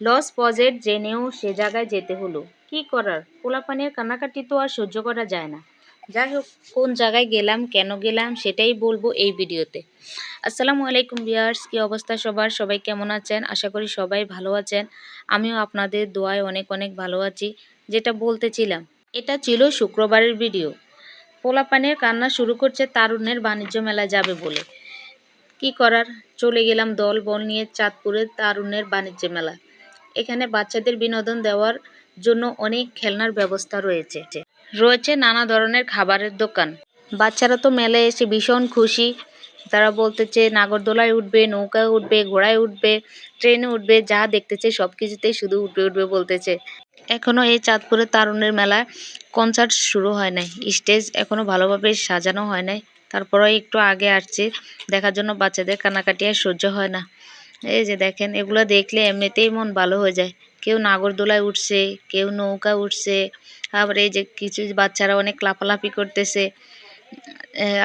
Loss পজেট জেনেও সে জায়গায় যেতে হলো। কি করার? পোলাপানের কান্নাকাটি তো আর সহ্য করা যায় না। যাই হোক, কোন জায়গায় গেলাম, কেন গেলাম, সেটাই বলব এই ভিডিওতে। আসসালামু আলাইকুম বিয়ার্স কি অবস্থা সবার? সবাই কেমন আছেন? আশা করি সবাই ভালো আছেন। আমিও আপনাদের দোয়ায় অনেক অনেক ভালো আছি। যেটা বলতেছিলাম, এটা ছিল শুক্রবারের ভিডিও। পোলাপানের কান্না শুরু করছে তারুণ্যের বাণিজ্য মেলা যাবে বলে। কি করার? চলে গেলাম দল বল নিয়ে চাঁদপুরের তারুণ্যের বাণিজ্য মেলা এখানে বাচ্চাদের বিনোদন দেওয়ার জন্য অনেক খেলনার ব্যবস্থা রয়েছে। রয়েছে নানা ধরনের খাবারের দোকান। বাচ্চারা তো মেলায় এসে ভীষণ খুশি। তারা বলতেছে, নাগরদোলায় উঠবে, নৌকায় উঠবে, ঘোড়ায় উঠবে, ট্রেনে উঠবে, যা দেখতেছে সব কিছুতেই শুধু উঠবে উঠবে বলতেছে। এখনও এই চাঁদপুরের তারুণের মেলায় কনসার্ট শুরু হয় নাই। স্টেজ এখনও ভালোভাবে সাজানো হয় নাই। তারপরে একটু আগে আসছে। দেখার জন্য বাচ্চাদের কান্নাকাটি আর সহ্য হয় না। এই যে দেখেন, এগুলো দেখলে এমনিতেই মন ভালো হয়ে যায়। কেউ নাগরদোলায় উঠছে, কেউ নৌকা উঠছে, আবার এই যে কিছু বাচ্চারা অনেক লাফালাফি করতেছে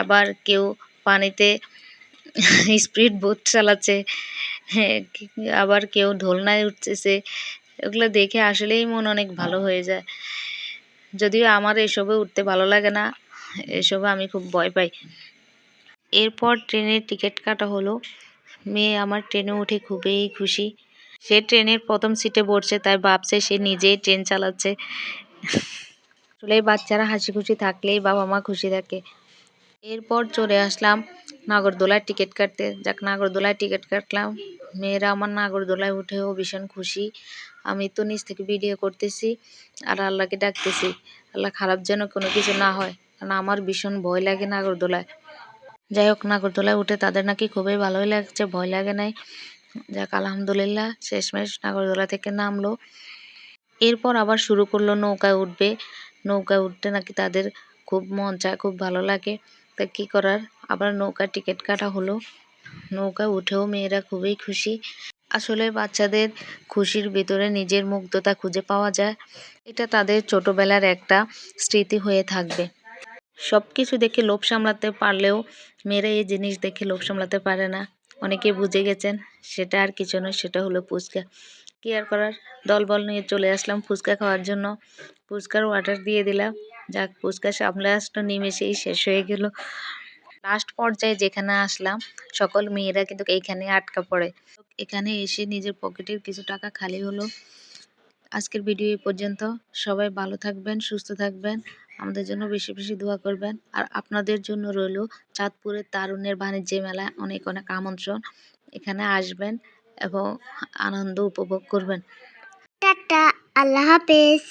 আবার কেউ পানিতে স্পিড বোট চালাচ্ছে আবার কেউ ঢোলনায় উঠতেছে, এগুলো দেখে আসলেই মন অনেক ভালো হয়ে যায়। যদিও আমার এসবে উঠতে ভালো লাগে না, এসবে আমি খুব ভয় পাই। এরপর ট্রেনের টিকিট কাটা হলো। মেয়ে আমার ট্রেনে উঠে খুবই খুশি। সে ট্রেনের প্রথম সিটে বসছে তাই ভাবছে সে নিজেই ট্রেন চালাচ্ছে। আসলে বাচ্চারা হাসি খুশি থাকলেই বাবা মা খুশি থাকে। এরপর চলে আসলাম নাগরদোলার টিকিট কাটতে। যাক, নাগরদোলায় টিকিট কাটলাম। মেয়েরা আমার নাগরদোলায় উঠেও ভীষণ খুশি। আমি তো নিজ থেকে ভিডিও করতেছি আর আল্লাহকে ডাকতেছি। আল্লাহ খারাপ যেন কোনো কিছু না হয়। কারণ আমার ভীষণ ভয় লাগে নাগরদোলায়। যাই হোক নাগরদোলায় উঠে তাদের নাকি খুবই ভালোই লাগছে, ভয় লাগে নাই। যাক, আলহামদুলিল্লাহ, শেষমেশ নাগরদোলা থেকে নামলো। এরপর আবার শুরু করল নৌকায় উঠবে। নৌকায় উঠতে নাকি তাদের খুব মন চায়, খুব ভালো লাগে। তা কী করার? আবার নৌকার টিকিট কাটা হলো। নৌকায় উঠেও মেয়েরা খুবই খুশি। আসলে বাচ্চাদের খুশির ভিতরে নিজের মুগ্ধতা খুঁজে পাওয়া যায়। এটা তাদের ছোটবেলার একটা স্মৃতি হয়ে থাকবে। সব কিছু দেখে লোভ সামলাতে পারলেও মেয়েরা এই জিনিস দেখে লোভ সামলাতে পারে না। অনেকে বুঝে গেছেন, সেটা আর কিছু নয়, সেটা হলো ফুচকা। কি আর করার? দলবল নিয়ে চলে আসলাম ফুচকা খাওয়ার জন্য। ফুচকার অর্ডার দিয়ে দিলাম। যাক, ফুচকা সামলে আসলো, নিমেষেই শেষ হয়ে গেল। লাস্ট পর্যায়ে যেখানে আসলাম, সকল মেয়েরা কিন্তু এইখানে আটকা পড়ে। এখানে এসে নিজের পকেটের কিছু টাকা খালি হলো। আজকের ভিডিও এই পর্যন্ত। সবাই ভালো থাকবেন, সুস্থ থাকবেন। আমাদের জন্য বেশি বেশি দোয়া করবেন। আর আপনাদের জন্য রইল চাঁদপুরের তারুণ্যের বাণিজ্য মেলায় অনেক অনেক আমন্ত্রণ। এখানে আসবেন এবং আনন্দ উপভোগ করবেন। টাটা, আল্লাহ হাফেজ।